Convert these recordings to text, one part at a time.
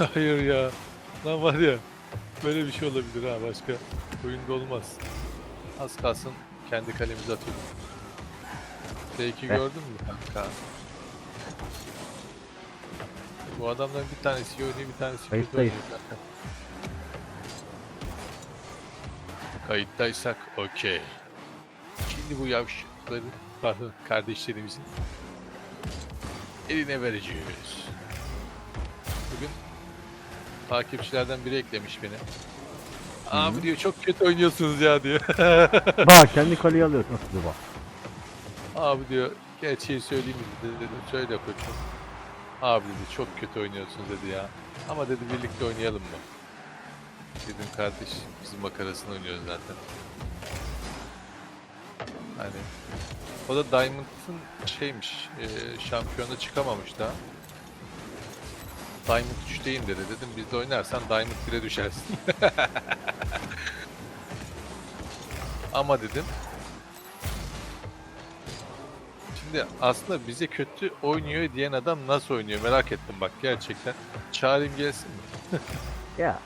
Hayır ya. Lan var ya. Böyle bir şey olabilir ha başka. Oyunda olmaz. Az kalsın kendi kalemize atıyordum. T2 Heh. gördün mü kanka? Bu adamların bir tanesi iyi oynuyor bir tanesi kötü Kayıttayız. oynuyor zaten. Kayıttaysak okey. Şimdi bu yavşakları, pardon kardeşlerimizin eline vereceğiz. Takipçilerden biri eklemiş beni. Abi diyor çok kötü oynuyorsunuz ya diyor. Bak kendi kaleyi alıyorsun. Nasıl bak. Abi diyor gerçeği söyleyeyim mi dedi. Dedim söyle koçum. Abi dedi çok kötü oynuyorsun dedi ya. Ama dedi birlikte oynayalım mı? Dedim kardeş bizim makarasını oynuyoruz zaten. Hani o da Diamond'ın şeymiş e, şampiyona çıkamamış daha. Diamond 3'teyim dedi. Dedim bizde oynarsan Diamond 1'e düşersin. Ama dedim Şimdi aslında bize kötü oynuyor diyen adam nasıl oynuyor merak ettim bak gerçekten. Çağırayım gelsin mi? Ya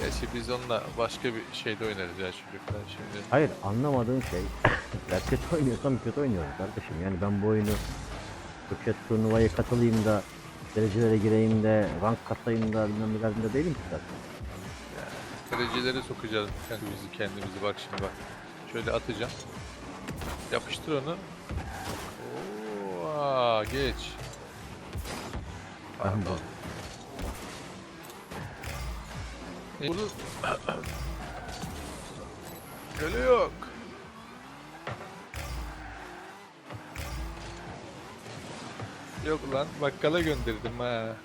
Gerçi biz onunla başka bir şeyde oynarız ya çocuklar şimdi. hayır anlamadığım şey. ya kötü oynuyorsam kötü oynuyorum kardeşim. Yani ben bu oyunu Türkçe turnuvaya katılayım da derecelere gireyim de rank katlayayım da bilmem ne derdinde değilim ki zaten. Derecelere sokacağız kendimizi kendimizi bak şimdi bak. Şöyle atacağım. Yapıştır onu. Oo, geç. Pardon. E, Bunu... Öyle yok. Lan bakkala gönderdim ha.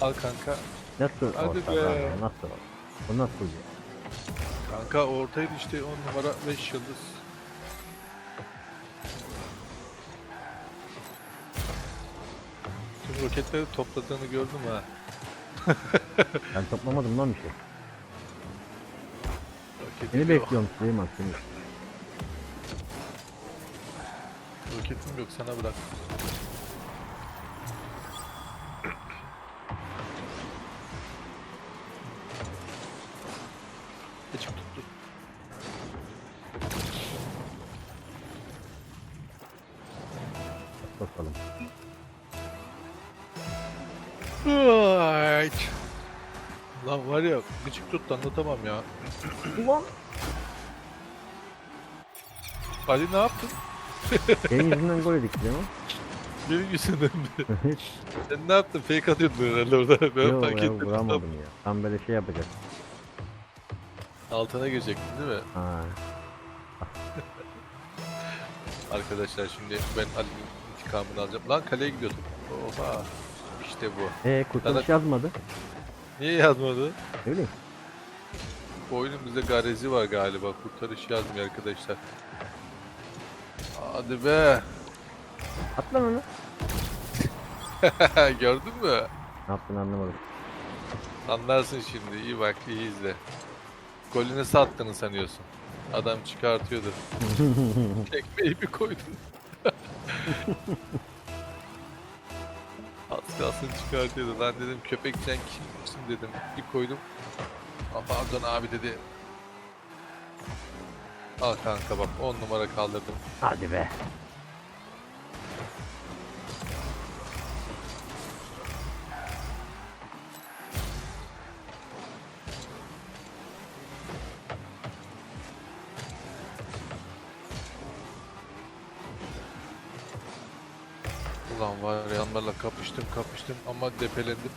Al kanka. Nasıl Hadi orta be. lan? Nasıl? Bu nasıl ya? Kanka ortaydı işte 10 numara 5 yıldız. Tüm roketleri topladığını gördüm ha. Ben toplamadım lan bir şey. Roketim Seni yok. bekliyorum Süleyman seni. Roketim yok sana bırak. Geçip tuttu. Bakalım. Right. Lan var ya gıcık tuttu anlatamam ya. Ulan. Ali ne yaptın? Senin yüzünden gol yedik Süleyman. Benim yüzümden mi? Sen ne yaptın? Fake atıyordun herhalde orada. Ben Yok fark ya etmedim. vuramadım ya. Tam böyle şey yapacak. Altına girecektin değil mi? Ha. Arkadaşlar şimdi ben Ali'nin intikamını alacağım. Lan kaleye gidiyordum. Oha. İşte bu. Eee kurtarış Sana- yazmadı. Niye yazmadı? Ne bileyim. Bu oyunun bizde garezi var galiba. Kurtarış yazmıyor arkadaşlar. Hadi be. At lan. Gördün mü? Ne yaptığını anlamadım. Anlarsın şimdi. İyi bak, iyi izle. Golü nasıl attığını sanıyorsun. Adam çıkartıyordu. Tekmeyi bir koydun. Az kalsın çıkartıyordu. Lan dedim köpek sen kimsin dedim. Bir koydum. Aa, pardon abi dedi. Al kanka bak 10 numara kaldırdım. Hadi be. Kapıştım kapıştım ama depelendim.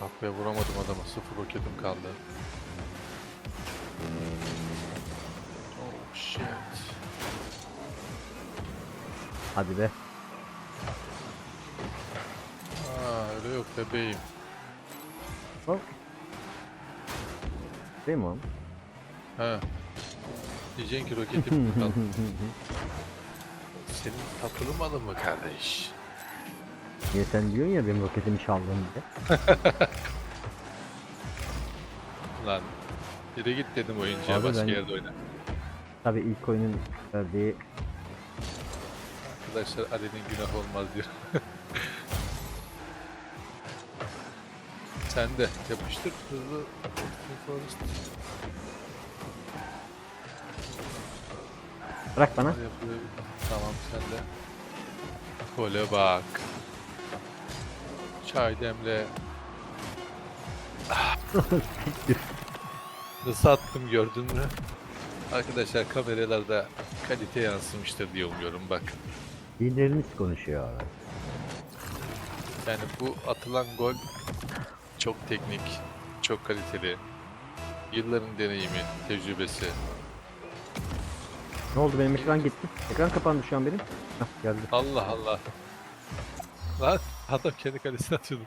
Bak be vuramadım adama sıfır roketim kaldı. Oh shit. Hadi be. Aa öyle yok bebeğim. Hop. Değil mi oğlum? He. Diyeceksin ki roketim kaldı. Senin takılı malın mı kardeş? Niye sen diyorsun ya benim roketimi çaldın diye. Lan. Yere git dedim oyuncuya Abi başka ben- yerde oyna. Tabii ilk oyunun verdiği Arkadaşlar Ali'nin günah olmaz diyor. Sen de yapıştır hızlı. Forest. Bırak bana. Yapıyor. Tamam sen de. Kole bak. Çay demle. Ah. Nasıl attım gördün mü? Arkadaşlar kameralarda kalite yansımıştır diye umuyorum bak. Lideriniz konuşuyor. Yani bu atılan gol çok teknik, çok kaliteli. Yılların deneyimi, tecrübesi. Ne oldu benim ekran gitti. Ekran kapandı şu an benim. Hah geldi. Allah Allah. Lan adam kendi kalesine atıyordu.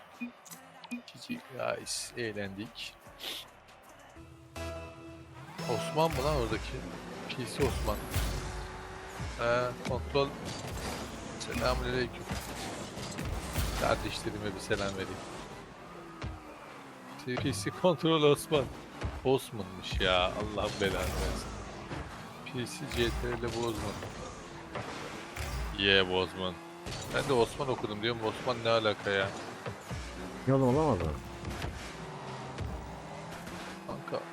Guys eğlendik. Osman mı lan oradaki? PC Osman. Ee, kontrol. Selamünaleyküm. Kardeşlerime bir selam vereyim. PC kontrol Osman. Osman'mış ya. Allah belanı versin. PC CTRL Bozman. Yeah Bozman. Ben de Osman okudum diyorum. Osman ne alaka ya? Olamaz mı? Kanka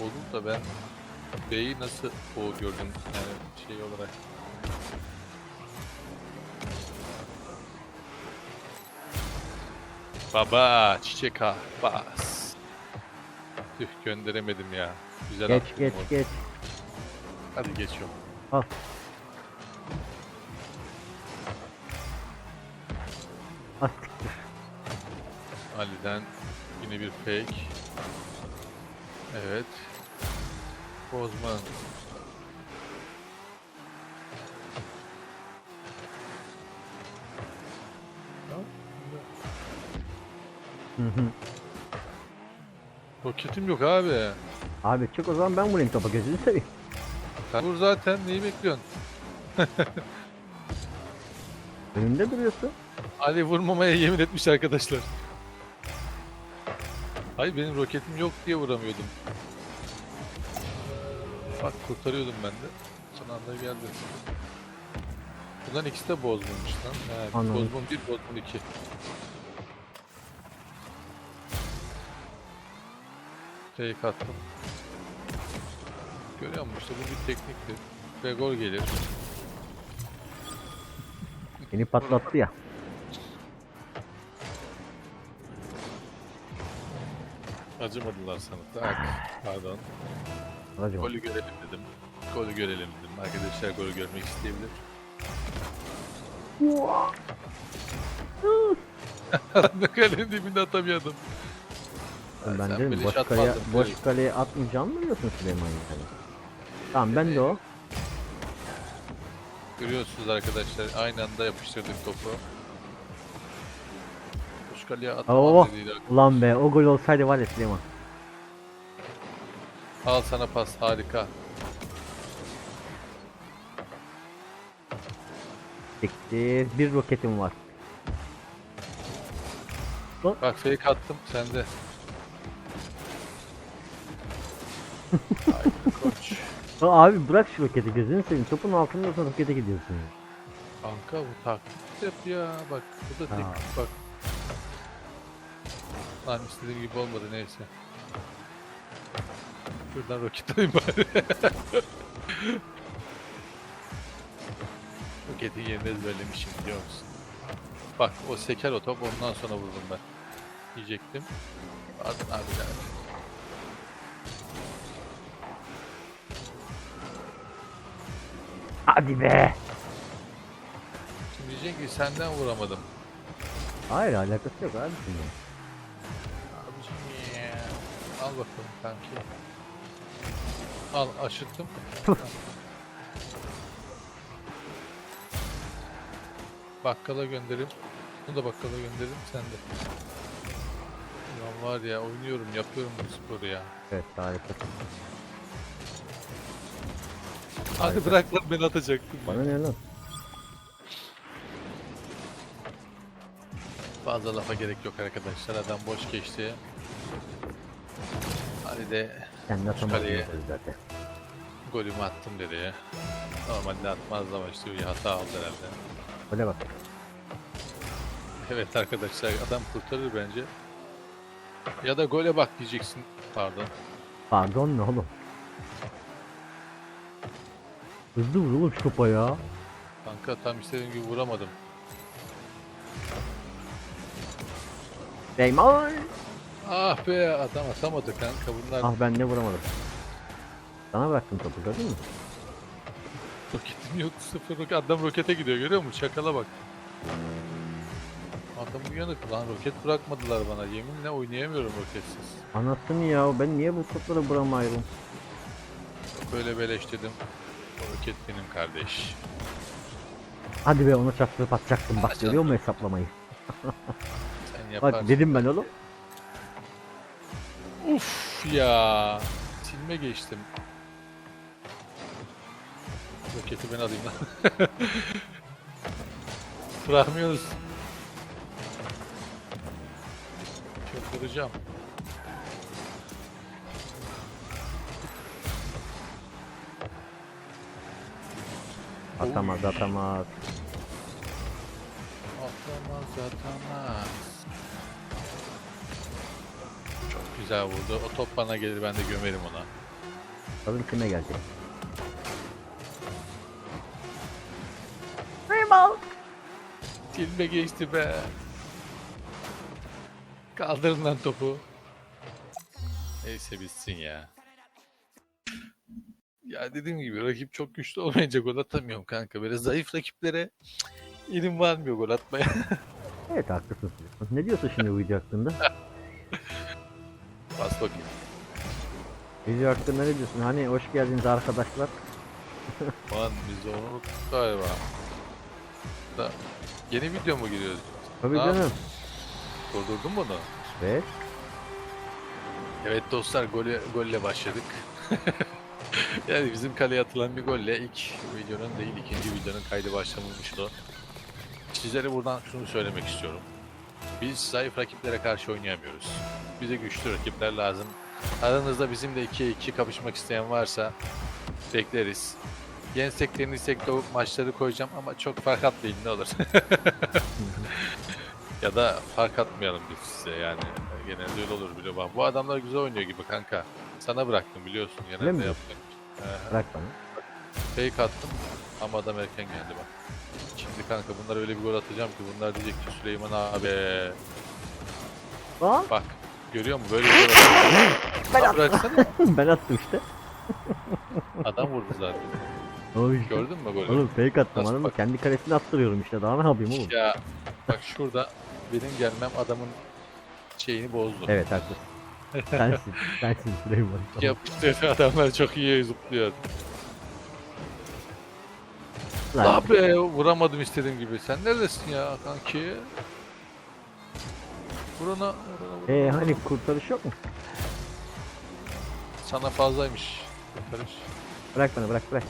olur da ben B'yi nasıl o gördüm yani şey olarak. Baba çiçek ha bas. Tüh gönderemedim ya. Güzel Geç geç onu. geç. Hadi geçiyorum. Al. Siktir. Ali'den yine bir fake. Evet. Bozman. Hı hı. Roketim yok abi. Abi çık o zaman ben vurayım topa gözünü seveyim. Vur zaten neyi bekliyorsun? Önümde duruyorsun. Ali vurmamaya yemin etmiş arkadaşlar. Hayır benim roketim yok diye vuramıyordum. Bak kurtarıyordum ben de. Son anda geldi. Bunların ikisi de bozmamış lan. He, Anladım. bozbun 1, bozbun 2. Fake attım. Görüyor musun işte bu bir tekniktir. Ve gol gelir. Beni patlattı ya. Acımadılar sana. Tak. Pardon. Acaba. Golü görelim dedim. Golü görelim dedim. Arkadaşlar golü görmek isteyebilir. Adam kalenin dibinde atamıyordum. Ben sen dedim boş kaleye, boş kaleye atmayacağını mı diyorsun Süleyman yani? Tamam ben de o. Görüyorsunuz arkadaşlar aynı anda yapıştırdık topu. Boş kaleye Oo. atmam dediydi. Ulan be o gol olsaydı var ya Süleyman. Al sana pas harika. Siktir. Bir roketim var. Bak fake attım sende. Abi bırak şu roketi gözünü seveyim. Topun altında sen rokete gidiyorsun. ya. Kanka bu taktik yap ya bak bu da Ha. bak. Lan istediğim gibi olmadı neyse. Şuradan roket alayım bari. Roketin yerini ezberlemişim biliyor musun? Bak o seker o top ondan sonra vurdum ben. Diyecektim. Pardon abiler. Hadi be. Şimdi diyeceksin ki senden vuramadım. Hayır alakası yok abi şimdi. Abicim ya. Al bakalım kanki. Al aşıttım. bakkala gönderin. Bunu da bakkala gönderin sen de. Ulan var ya oynuyorum yapıyorum bu sporu ya. Evet harika. Hadi bırak lan beni atacaktım. ya. Bana ne lan? Fazla lafa gerek yok arkadaşlar. Adam boş geçti. Hadi de Sen de atamadın kaleye. zaten. golümü attım dedi ya. Normalde atmazdı ama işte bir hata aldı herhalde. Öyle bak. Evet arkadaşlar adam kurtarır bence. Ya da gole bak diyeceksin. Pardon. Pardon ne oğlum? Hızlı vur oğlum şu topa ya. Kanka tam istediğim gibi vuramadım. Neymar. Ah be adam atamadı kanka bunlar Ah ben de vuramadım. Sana bıraktım topu gördün mü? roketim yok sıfır roket. Adam rokete gidiyor görüyor musun? Çakala bak. Adam uyanık lan roket bırakmadılar bana. Yeminle oynayamıyorum roketsiz. Anasını ya ben niye bu topları vuramıyorum? Böyle beleş roket benim kardeş. Hadi be ona çarptırıp atacaktım bak görüyor musun hesaplamayı? Sen yaparsın. Bak dedim ben oğlum. Uf ya. Silme geçtim. Roketi ben alayım lan. Bırakmıyoruz. Çıldıracağım. Atamaz atamaz. Atamaz atamaz. Çok güzel vurdu. O top bana gelir ben de gömerim ona. Bakalım kime gelecek. Silme geçti be. Kaldırın lan topu. Neyse bitsin ya. Ya dediğim gibi rakip çok güçlü olmayınca gol atamıyorum kanka. Böyle zayıf rakiplere elim varmıyor gol atmaya. Evet haklısın. Ne diyorsun şimdi hakkında? Bas bakayım. Video hakkında ne diyorsun? Hani hoş geldiniz arkadaşlar. Lan biz onu unuttuk galiba. Da, yeni video mu giriyoruz? Tabii Abi. canım. Durdurdun bunu. Evet. Evet dostlar gole, golle başladık. yani bizim kaleye atılan bir golle ilk videonun değil ikinci videonun kaydı başlamıştı. Sizlere buradan şunu söylemek istiyorum. Biz zayıf rakiplere karşı oynayamıyoruz. Bize güçlü rakipler lazım. Aranızda bizimle 2'ye 2 kapışmak isteyen varsa bekleriz. Yensek yenilsek de maçları koyacağım ama çok fark atmayın ne olur. ya da fark atmayalım biz size yani. Genelde öyle olur bile. Bu adamlar güzel oynuyor gibi kanka. Sana bıraktım biliyorsun. Öyle Genelde mi? yapmıyorum. Ee, Bırak bana. fake attım ama adam erken geldi bak. Şimdi kanka bunlar öyle bir gol atacağım ki bunlar diyecek ki Süleyman abi Aa, bak görüyor musun böyle bir gol atacağım. Ben bıraksana. ben attım işte. Adam vurdu zaten. Oğlum, işte. Gördün mü golü? Oğlum fake attım Nasıl anladın mı? bak? Kendi kalesine attırıyorum işte daha ne yapayım oğlum? Ya bak şurada benim gelmem adamın şeyini bozdu. Evet haklısın. Sensin. Sensin Süleyman. Tamam. Yapıştırdı adamlar çok iyi zıplıyor. Lan, Ah be vuramadım istediğim gibi. Sen neredesin ya kanki? Vurana, vurana, vurana. Ee, hani kurtarış yok mu? Sana fazlaymış. Kurtarış. Bırak bana bırak bırak.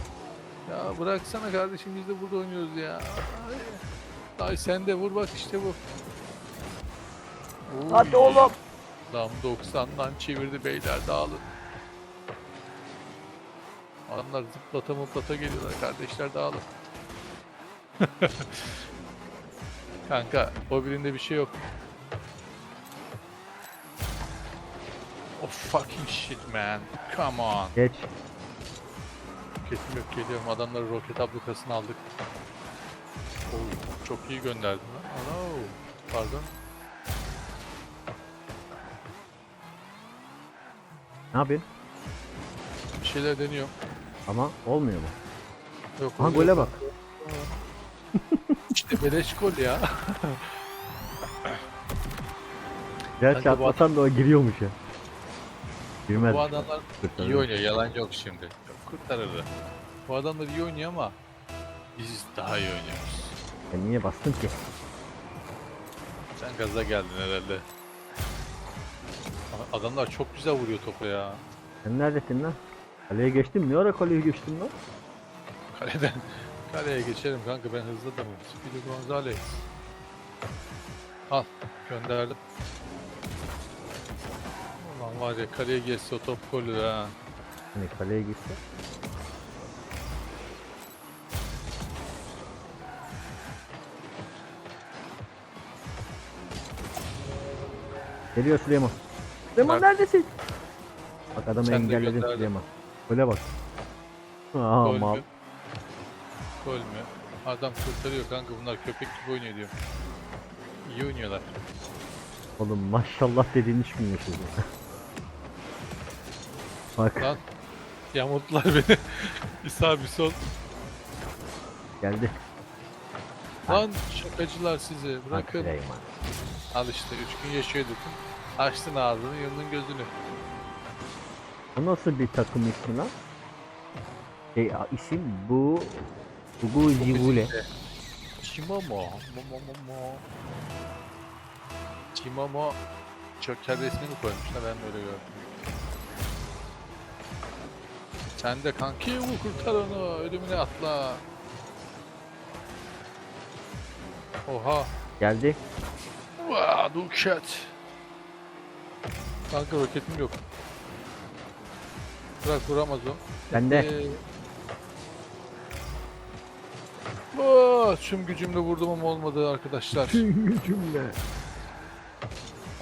Ya bıraksana kardeşim biz de burada oynuyoruz ya. Ay, ay sen de vur bak işte bu. Oy. Hadi oğlum. Tam 90'dan çevirdi beyler dağılın. Adamlar zıplata mıplata geliyorlar kardeşler dağılın. Kanka o birinde bir şey yok. Oh fucking shit man. Come on. Geç. Kesim yok geliyorum. Adamları roket ablukasını aldık. Oy, çok iyi gönderdin lan. Ana, pardon. Ne yapıyorsun? Bir şeyler deniyorum. Ama olmuyor mu? Yok, Aha gole bak. İşte beleş gol ya. Gerçi Kanka bu atmasan da o giriyormuş ya. Girmez. Bu adamlar Kurtarır. iyi oynuyor. Yalan yok şimdi. Kurtarırdı. Bu adamlar iyi oynuyor ama biz daha iyi oynuyoruz. Sen niye bastın ki? Sen gaza geldin herhalde. Adamlar çok güzel vuruyor topu ya. Sen neredesin lan? Kaleye geçtim. Ne ara kaleye geçtim lan? Kaleden kaleye geçerim kanka ben hızlı adamım. Speedy Gonzales. Al gönderdim. Ulan var ya kaleye geçse o top gol olur ha. Hani kaleye gitse? Geliyor Süleyman. Süleyman Bak. neredesin? Bak adamı Sen de engelledin gönderdin. Süleyman. Öyle bak. Aa Gol mal. mü? Gol mü? Adam kurtarıyor kanka bunlar köpek gibi oynuyor diyorum. İyi oynuyorlar. Oğlum maşallah dediğin hiç yaşadı. Bak Lan yamulttular beni. bir sağ bir sol. geldi. Lan şakacılar sizi Bak bırakın. Süleyman. Al işte 3 gün yaşıyor dedim. Açtın ağzını yumdun gözünü. Bu nasıl bir takım ismi lan? Şey a- isim bu Bugu Zigule. Çimamo. Mo mo mo mo. Çimamo. Çöker resmini koymuşlar ben böyle gördüm. Sen de kanki vur kurtar onu ölümüne atla. Oha. Geldi. Wow, Duket. Kanka roketim yok. Bırak vuramaz o. Bende. Ee, tüm gücümle vurdum ama olmadı arkadaşlar. Cümle.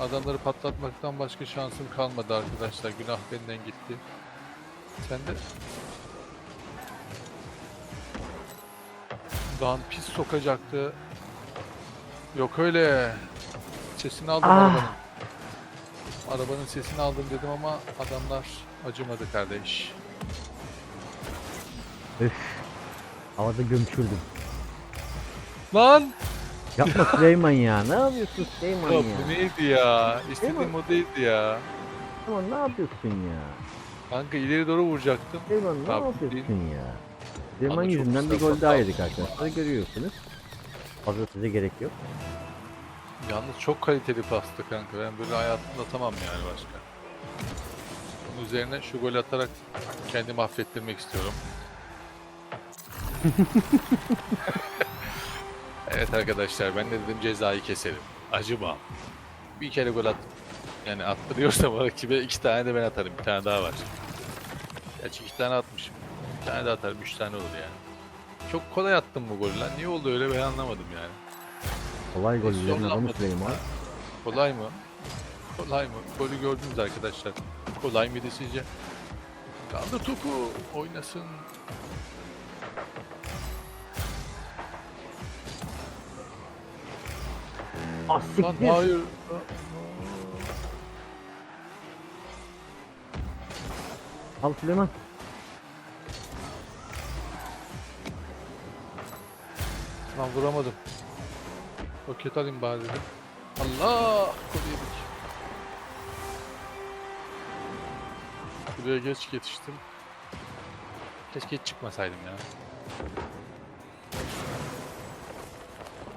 Adamları patlatmaktan başka şansım kalmadı arkadaşlar. Günah benden gitti. Sen de... Lan pis sokacaktı. Yok öyle. Sesini aldım Ah. arabanın. Arabanın sesini aldım dedim ama adamlar acımadı kardeş. Üf. Havada gömçürdüm. Lan! Yapma Süleyman ya. Ne yapıyorsun Süleyman Ya ya? bu neydi ya? İstediğim o değildi ya. Süleyman ne yapıyorsun ya? Kanka ileri doğru vuracaktım. Süleyman ne Abi, yapıyorsun ya? Süleyman Ama çok yüzünden bir güzel gol daha yedik arkadaşlar. Görüyorsunuz. Fazla size gerek yok. Yalnız çok kaliteli pastı kanka. Ben böyle hayatımda atamam yani başka. Bunun üzerine şu gol atarak kendimi affettirmek istiyorum. evet arkadaşlar ben de dedim cezayı keserim. Acımam. Bir kere gol at. Yani attırıyorsam o rakibe iki tane de ben atarım. Bir tane daha var. Gerçi iki tane atmışım. Bir tane daha atarım. Üç tane olur yani. Çok kolay attım bu golü lan. Niye oldu öyle ben anlamadım yani. Kolay gol üzerine adamı. Süleyman. Kolay mı? Kolay mı? Golü gördünüz arkadaşlar. Kolay mıydı sizce? Kaldır topu. Oynasın. Ah Lan siktir. hayır. Al Süleyman. Lan vuramadım. Roket alayım bari dedim. Allah! Yedik. Buraya geç yetiştim. Keşke hiç çıkmasaydım ya.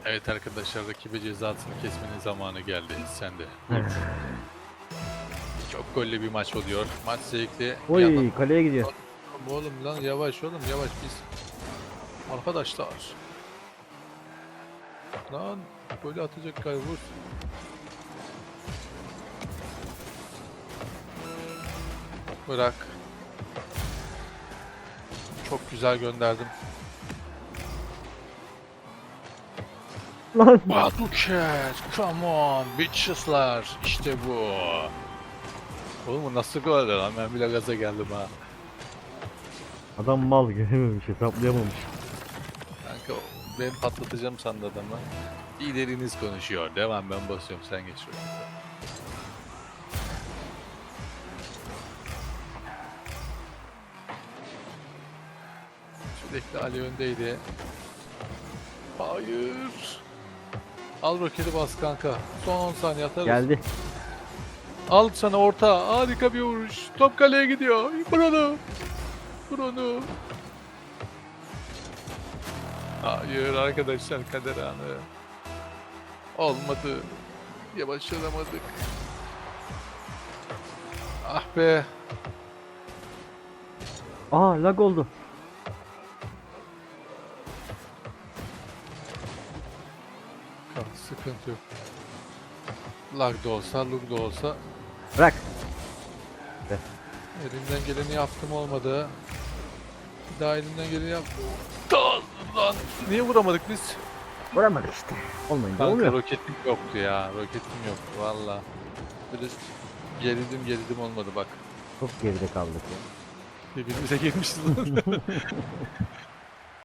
Evet arkadaşlar rakibe cezasını kesmenin zamanı geldi. Sen de. Çok gollü bir maç oluyor. Maç zevkli. Bir yandan- Oy kaleye gidiyor. Oğlum lan yavaş oğlum yavaş biz. Arkadaşlar. Lan golü atacak galiba. Bırak. Çok güzel gönderdim. Lan. Baduket, come on, bitches'lar. İşte bu. Oğlum bu nasıl gol lan? Ben bile gaza geldim ha. Adam mal görememiş hesaplayamamış. Kanka ben patlatacağım sandı adamı. Lideriniz konuşuyor. Devam ben basıyorum sen geç şuraya. Sürekli Ali öndeydi. Hayır. Al roketi bas kanka. Son 10 saniye atarız. Geldi. Al sana orta. Harika bir vuruş. Top kaleye gidiyor. Vur onu. Vur onu. Hayır arkadaşlar kader anı. Olmadı. Yavaşlamadık. Ah be. Aa lag oldu. Tamam, sıkıntı yok. Lag da olsa, lug da olsa Bırak. elimden geleni yaptım olmadı. Bir daha elimden geleni yaptım. Da- Lan niye vuramadık biz? Vuramadık işte. Olmayınca Kanka olmuyor. roketim yoktu ya. Roketim yoktu valla. Biraz geridim geridim olmadı bak. Çok geride kaldık ya. Birbirimize girmişiz lan.